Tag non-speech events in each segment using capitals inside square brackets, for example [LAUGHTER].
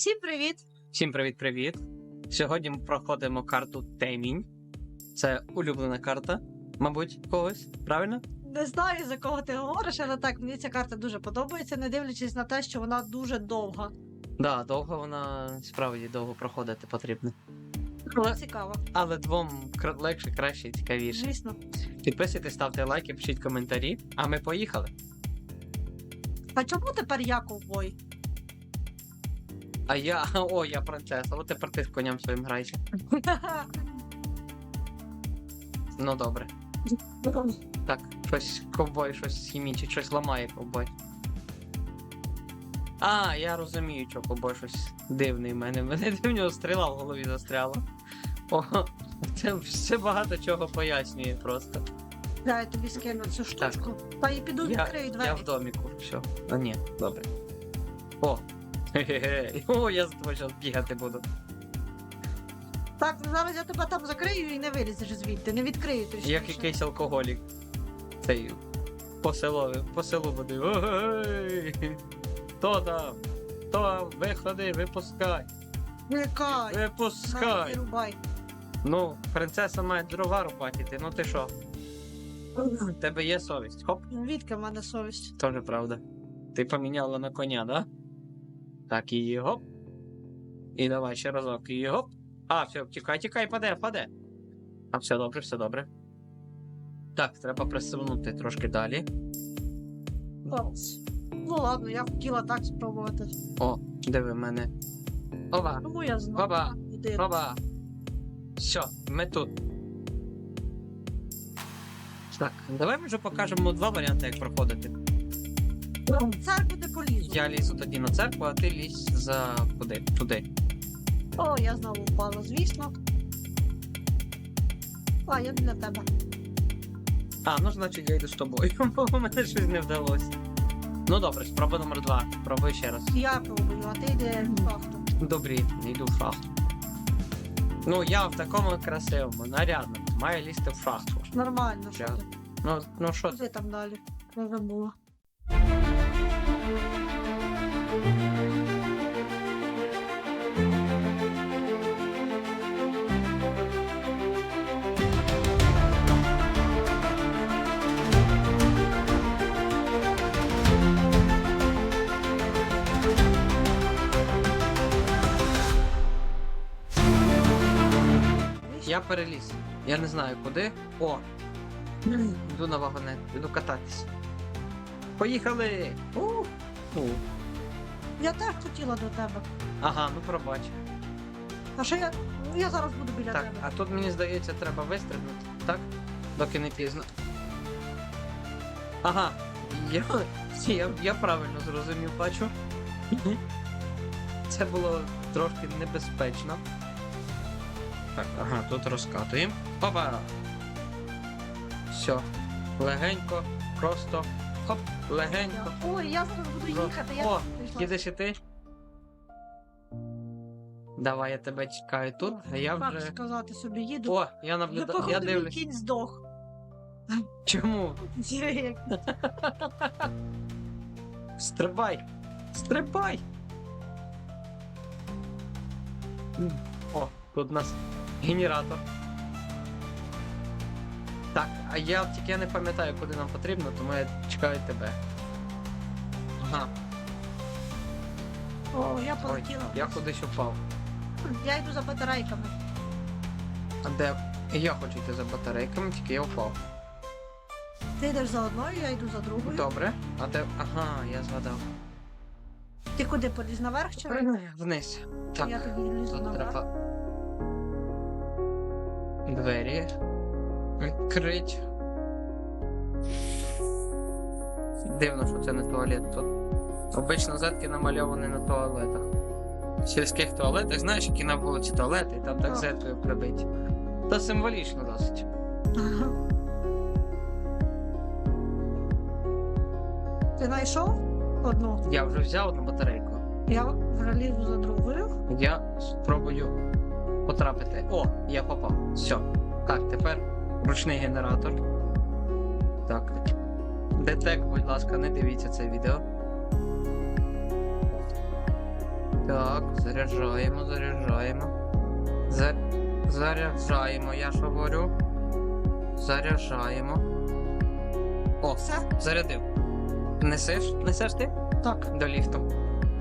Всім привіт! Всім привіт-привіт! Сьогодні ми проходимо карту Темінь. Це улюблена карта, мабуть, когось, правильно? Не знаю, за кого ти говориш, але так, мені ця карта дуже подобається, не дивлячись на те, що вона дуже довга. Да, довго вона справді довго проходити потрібно. Але, Цікаво. але двом легше, краще і цікавіше. Звісно. Підписуйтесь, ставте лайки, пишіть коментарі, а ми поїхали. А чому тепер я ковбой? А я. [LAUGHS] О, я принцеса, от тепер ти з коням своїм грайся. [LAUGHS] Ну добре. Так, щось ковбой, щось хімічить, щось ламає ковбой. А, я розумію, що ковбой щось дивний в мене. Мене [LAUGHS] в нього стріла в голові застряла. О, це все багато чого пояснює просто. Да, я тобі скину цю штучку. Та і піду Я, відкрию двері. я в доміку, все. А ні, добре. О! Хе-хе-хе. О, я за тобою зараз бігати буду. Так, зараз я тебе там закрию і не вилізеш звідти, не відкрию точніше. Як якийсь алкоголік. Цей по селу, по селу буде. Ой! Хто там? Хто там? Виходи, випускай! Никай! Випускай! Рубай. Ну, принцеса має дрова рубати, ну ти що? В тебе є совість. Хоп, Відки в мене совість. теж правда. Ти поміняла на коня, да? Так, і гоп. І давай ще разок, і гоп. А, все, тікай, тікай, паде, паде. А, все добре, все добре. Так, треба присунути трошки далі. Ну ладно, я хотіла так спробувати. О, диви мене. Ова, Тому я знаю. Баба, ова. Все, ми тут. Так, давай ми вже покажемо два варіанти, як проходити. Церкву не полізу. Я лізу тоді на церкву, а ти лізь за куди? Туди. О, я знову впала, звісно. А, я для тебе. А, ну значить я йду з тобою, [LAUGHS] бо у мене щось не вдалося. Ну добре, спроба номер два. Пробуй ще раз. Я пробую, а ти йди в шахту. Добрі, йду в шахту. Ну, я в такому красивому, нарядному, маю лізти в шахту. Нормально, що Я- ти. Ну, ну що ти? Куди там далі? Я забула. Я переліз. Я не знаю куди. О! Йду на вагонет, йду кататись. Поїхали! У! У. Я теж хотіла до тебе. Ага, ну пробач. А що я. Ну я зараз буду біля Так, тебе. а тут мені здається, треба вистрибнути, так? Доки не пізно. Ага, я, я, я правильно зрозумів, бачу. Це було трошки небезпечно. Так, ага, тут розкатуємо. Опа! Все. Легенько, просто. Хоп, легенько. Ой, я зараз буду їхати. Я О, прийшла. їдеш і ти? Давай, я тебе чекаю тут, а я Як вже. сказати собі, їду. О, я Я, наблюдаю, походу, я мій дивлюсь. кінь здох. Чому? [LAUGHS] Стрибай! Стрибай! М, О, тут у нас генератор. А я тільки я не пам'ятаю, куди нам потрібно, тому я чекаю тебе. Ага, О, я ой, полетіла. я кудись упав. Я йду за батарейками. А де? Я хочу йти за батарейками, тільки я впав. Ти йдеш за одною, я йду за другою. Добре. А де. Ага, я згадав. Ти куди поліз наверх чи вниз? Вниз. Так. Я тоді лізу Тут наверх. треба. Двері. Відкрить. Дивно, що це не туалет тут. Обично зетки намальовані на туалетах. В сільських туалетах, знаєш, які на вулиці туалети, і там так Так. зеткою прибиті. Та символічно досить. Ти знайшов одну? Я вже взяв одну батарейку. Я вже лізу за другою. Я спробую потрапити. О, я попав. Все. Так, тепер ручний генератор. Так. Детек, будь ласка, не дивіться це відео. Так, заряджаємо, заряджаємо. За... Заряджаємо, я ж говорю. Заряджаємо. О, Все? зарядив. Несеш? Несеш ти? Так. До ліфту.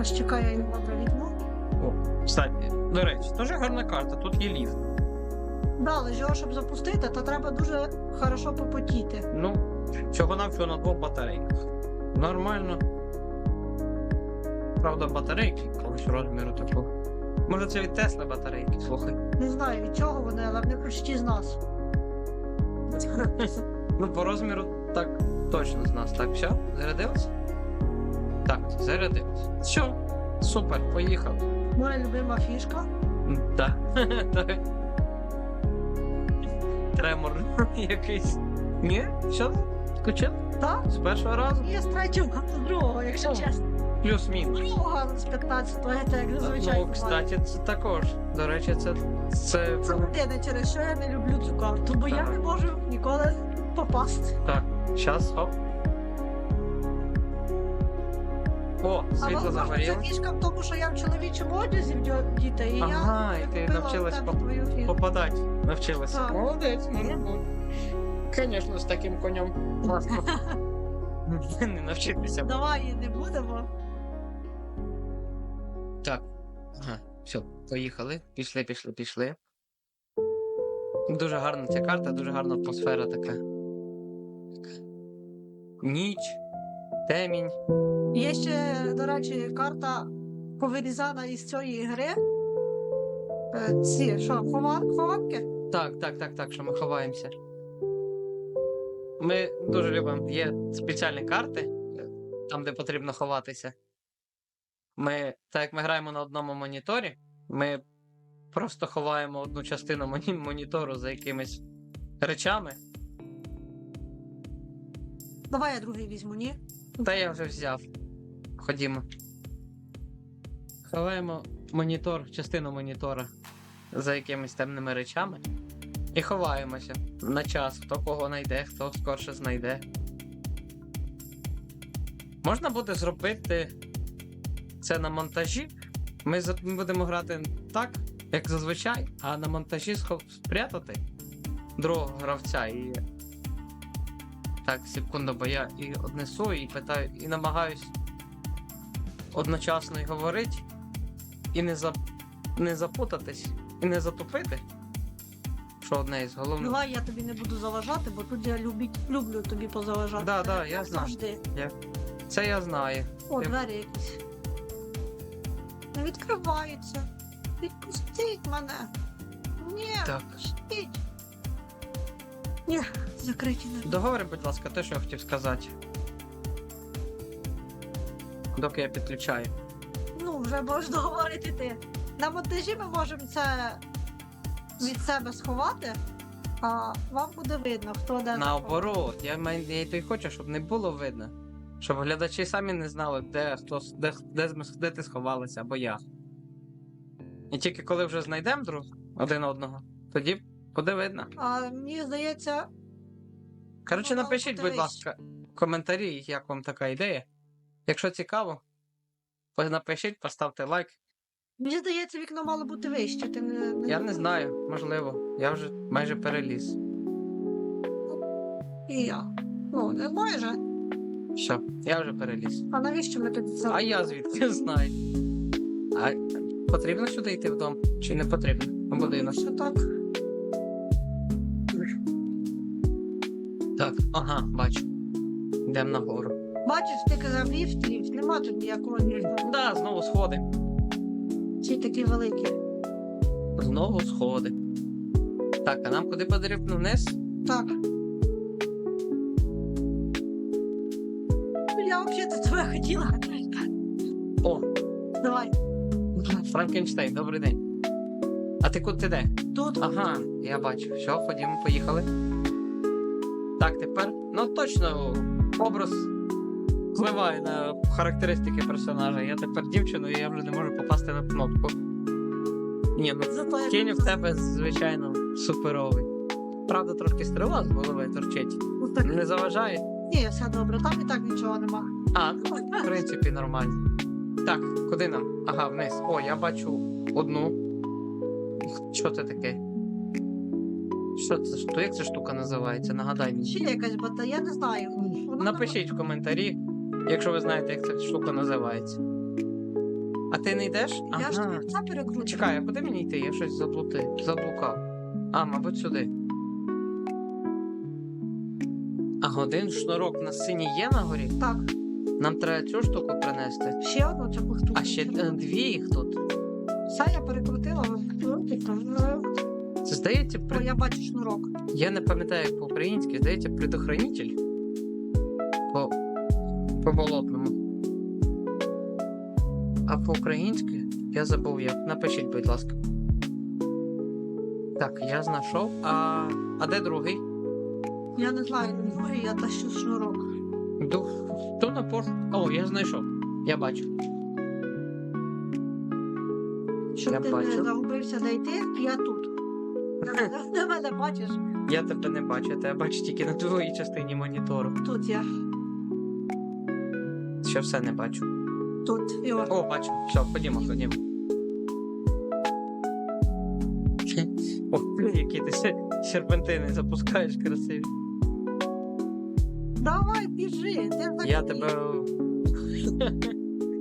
Ось чекаю, його добре візьму. О, кстати, до речі, дуже гарна карта, тут є ліфт. Да, але ж його, щоб запустити, то треба дуже хорошо попотіти. Ну, всього навсього на двох батарейках. Нормально. Правда, батарейки якогось розміру такого. Може це від Тесли батарейки, слухай. Не знаю від чого вони, але вони почти з нас. [LAUGHS] Ну, по розміру так точно з нас. Так, все, зарядилось? Так, зарядилось. Все, супер, поїхав. Моя любима фішка. [LAUGHS] Так. Тремор [LAUGHS] якийсь. Ні? Все? Скучив? Так? З першого разу? Я з третього, а з другого, якщо О. чесно. Плюс-мінус. Другого з 15-го, це як зазвичай. Ну, кстати, це також. До речі, це. Це. Це єдине, через що я не люблю цю карту, бо я Так. не можу ніколи попасти. Так, щас, хоп. О, А світло загоріло. фішка в тому, що я в чоловічому одязі діти, і Ага, я і ти навчилась поп- твою попадати. Навчилася. Так. Молодець, може бути. Звісно, з таким конем. Класно. [LAUGHS] Не навчитися. Давай не будемо. Так. Ага, все, поїхали. Пішли, пішли, пішли. Дуже гарна ця карта, дуже гарна атмосфера. Така. Ніч, темінь. Є ще, до речі, карта повирізана із цієї гри. Е, Ці, що, хова- Так, так, так, так, що ми ховаємося. Ми дуже любимо. Є спеціальні карти, там, де потрібно ховатися. Ми, так як ми граємо на одному моніторі, ми просто ховаємо одну частину моні- монітору за якимись речами. Давай я другий візьму, ні? Та я вже взяв. Ходімо. Ховаємо монітор, частину монітора за якимись темними речами. І ховаємося на час, хто кого знайде, хто скорше знайде. Можна буде зробити це на монтажі. Ми, будемо грати так, як зазвичай, а на монтажі спрятати другого гравця і так, секунду, бо я і однесу, і питаю, і намагаюсь одночасно й говорити, і не, за... не запутатись, і не затупити. Що одне із головних. Давай я тобі не буду заважати, бо тут я любі... люблю тобі позаважати. Да, да, я знаю. Завжди. Це я знаю. О, Ти- двері якісь. Не відкриваються. Відпустіть мене. Ні, Так. пустіть. Ні, закриті не. Договори, будь ласка, те, що я хотів сказати. Доки я підключаю. Ну, вже можна говорити ти. На монтажі ми можемо це від себе сховати, а вам буде видно, хто де. Наоборот, я, май- я й то й хочу, щоб не було видно. Щоб глядачі самі не знали, де, хто, с- де, де, ми- де ти сховалася, або я. І тільки коли вже знайдемо друг один одного, тоді буде видно. А мені здається, Коротше, напишіть, будь подивись. ласка, коментарі, як вам така ідея. Якщо цікаво, то напишіть, поставте лайк. мені здається, вікно мало бути вище. Ти не, Я не знаю, можливо. Я вже майже переліз. І я. Ну, не майже. Все, я вже переліз. А навіщо ми це? А я звідки знаю. А потрібно сюди йти в дом? Чи не потрібно? У будинок. Що так? Так, ага, бачу. Йдемо нагору. Бачиш, ти казав ліфт, ліфт. Нема тут ніякого ліфту. Да, знову сходи. Ці такі великі. Знову сходи. Так, а нам куди потрібно вниз? Так. Я взагалі до тебе хотіла. О, Давай. Франкенштейн, добрий день. А ти куди ти де? Тут. Ага, я бачу. Все, ходімо, поїхали. Так, тепер. Ну точно, образ впливає на характеристики персонажа. Я тепер дівчину, і я вже не можу попасти на кнопку. Ні, ну тінь в тебе, звичайно, суперовий. Правда, трошки стріла з голови торчить. Ну, так, Не заважає. Ні, все добре, там і так нічого нема. А, ну, в принципі, нормально. Так, куди нам? Ага, вниз. О, я бачу одну. Що це таке? Що це? Що, як ця штука називається? Нагадай мені. Ще якась бата, я не знаю. Вона Напишіть в коментарі, якщо ви знаєте, як ця штука називається. А ти не йдеш? Я ж Ага. тобі це перекручу. Чекай, а куди мені йти? Я щось заблутив, заблукав. А, мабуть, сюди. А один шнурок на синій є на горі? Так, Нам треба цю штуку принести. ще одну цю штуку. А ще е, дві їх тут. Все, я перекрутила. Це здається, О, я бачу шнурок. я не пам'ятаю як по-українськи, здається, предохранитель. По... по болотному. А по-українськи я забув як. Напишіть, будь ласка. Так, я знайшов. А, а де другий? Я не знаю, не другий, я тащу шнурок. Ду... Хто на пош... О, я знайшов. Я бачу. Щоб Я ти бачу. не загубився де йти, я тут. Ти мене бачиш? Я тебе не бачу, я тебе бачу тільки на твоїй частині монітору. Тут я. Ще все не бачу. Тут. Йо. О, бачу. Все, ходімо, ходімо. О, блін, які ти се- серпентини запускаєш красиві. Давай, біжи. Ти вже Я тебе. [LAUGHS]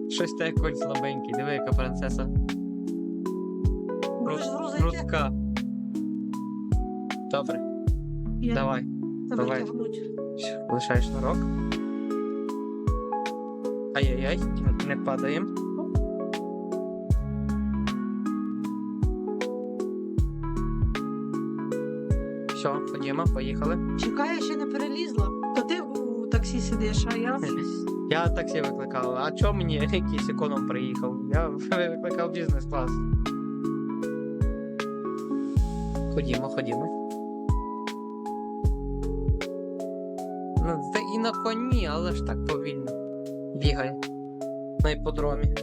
Щось те конь слабенький, диви, яка принцеса. Будеш Рус- грузити, Рудка. Добре, я давай. давай. тягнуть. Лишай шнурок. Ай-яй-яй, не- падаємо. Все, ходімо, поїхали. Чекай, я ще не перелізла. То ти у таксі сидиш, а я. Я таксі викликав. А чого мені якийсь економ приїхав? Я [LAUGHS] викликав бізнес-клас. Ходімо, ходімо. Але ж так повільно. Бігає. На іпподромі.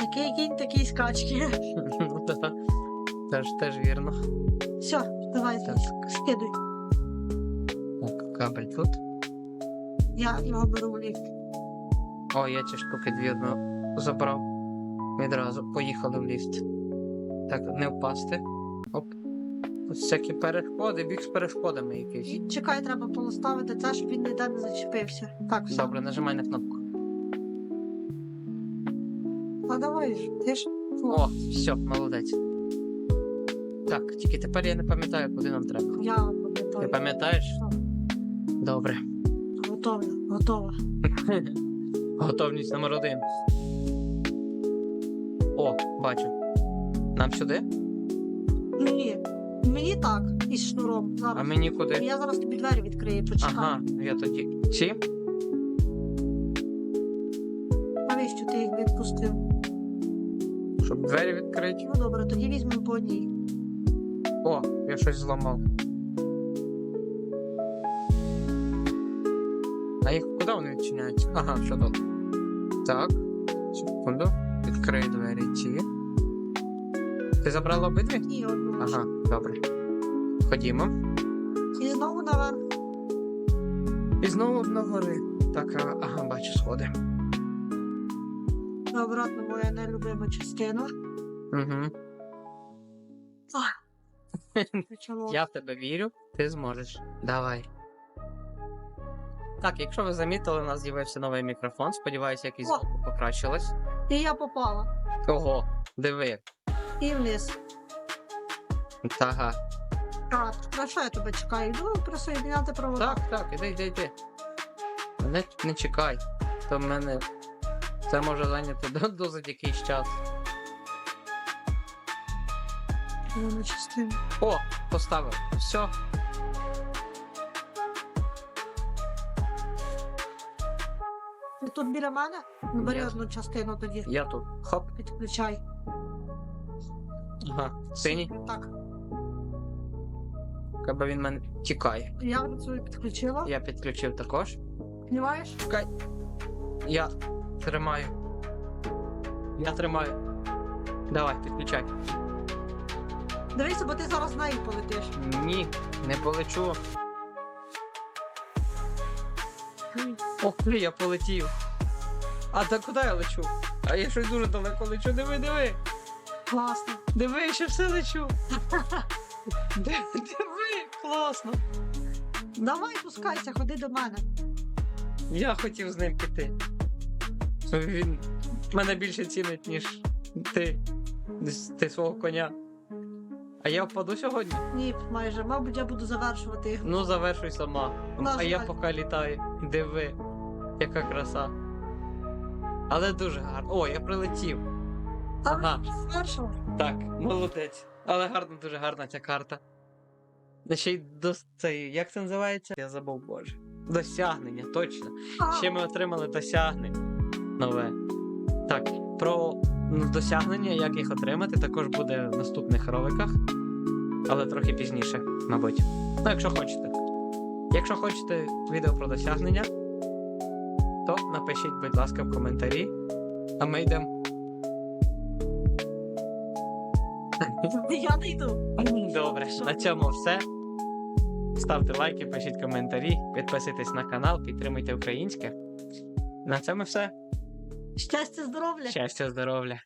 Який кінь, такий скачки. [LAUGHS] Ну, та. Теж, теж вірно. Все, давай, Так. скидуй. Так, кабель тут. Я його беру в ліфт. О, я ці штуки дві одну забрав. Відразу поїхали в ліфт. Так, не впасти. Ось всякі перешкоди, біг з перешкодами якийсь. І чекай, треба поставити це, щоб він ніде не зачепився. Так, все. Добре, нажимай на кнопку. А давай ж, ти ж. О, все, молодець. Так, тільки тепер я не пам'ятаю, куди нам треба. Я пам'ятаю. Ти пам'ятаєш? Добре. Готова, готова. [LAUGHS] Готовність номер один. О, бачу. Нам сюди? Ні, мені так, із шнуром. Зараз. А мені куди? Я зараз тобі двері відкрию, почекай. Ага, я тоді. Ці? Навіщо ти їх відпустив? Щоб двері відкрити. Ну добре, тоді візьмемо по одній. О, я щось зламав. А їх куди вони відчиняються? Ага, що тут? Так. Секунду. Відкрию двері ці. Ти забрала обидві? І одну. Ага, добре. Ходімо. І знову наверх. І знову на гори. Так, а, ага, бачу сходи. Обратно моя нелюбима частина. Угу. [LAUGHS] Почало. Я в тебе вірю, ти зможеш. Давай. Так, якщо ви замітили, у нас з'явився новий мікрофон. Сподіваюся, якість О! звуку покращилась. І я попала. Ого, диви. І вниз. Ага. А, на що я тебе чекаю? Йду присоєдняти провода. Так, так, іди, іди, іди. Не, не чекай. То в мене це може зайняти до- досить якийсь час. Ну, на частину. О, поставив. Все. Ти тут біля мене? Ну, Бери одну частину тоді. Я тут. Хоп. Підключай. Ага. Синій. Так. Аби він мене тікає. Я вже свою підключила. Я підключив також. Знімаєш? Чекай. Я тримаю. Я тримаю. Давай, підключай. Дивися, бо ти зараз на полетиш. Ні, не полечу. Ох, я полетів. А та куди я лечу? А я щось дуже далеко лечу. Диви, диви. Класно. Диви, я ще все лечу. [LAUGHS] Диви, класно. Давай пускайся, ходи до мене. Я хотів з ним піти. Він мене більше цінить, ніж ти. Ти свого коня. А я впаду сьогодні? Ні, майже. Мабуть, я буду завершувати їх. Ну, завершуй сама. На а я поки літаю. Диви, яка краса. Але дуже гарно. О, я прилетів. Ага. Так, молодець. Але гарна, дуже гарна ця карта. Ще й до цей, як це називається? Я забув, боже. Досягнення, точно. Ще ми отримали досягнення нове. Так, про ну, досягнення, як їх отримати, також буде в наступних роликах. Але трохи пізніше, мабуть. Ну, якщо хочете. Якщо хочете відео про досягнення, то напишіть, будь ласка, в коментарі. А ми йдемо. Не йду. Добре, на цьому все. Ставте лайки, пишіть коментарі, підписуйтесь на канал, підтримуйте українське. На цьому все. Щастя, здоров'я. Щастя, здоров'я.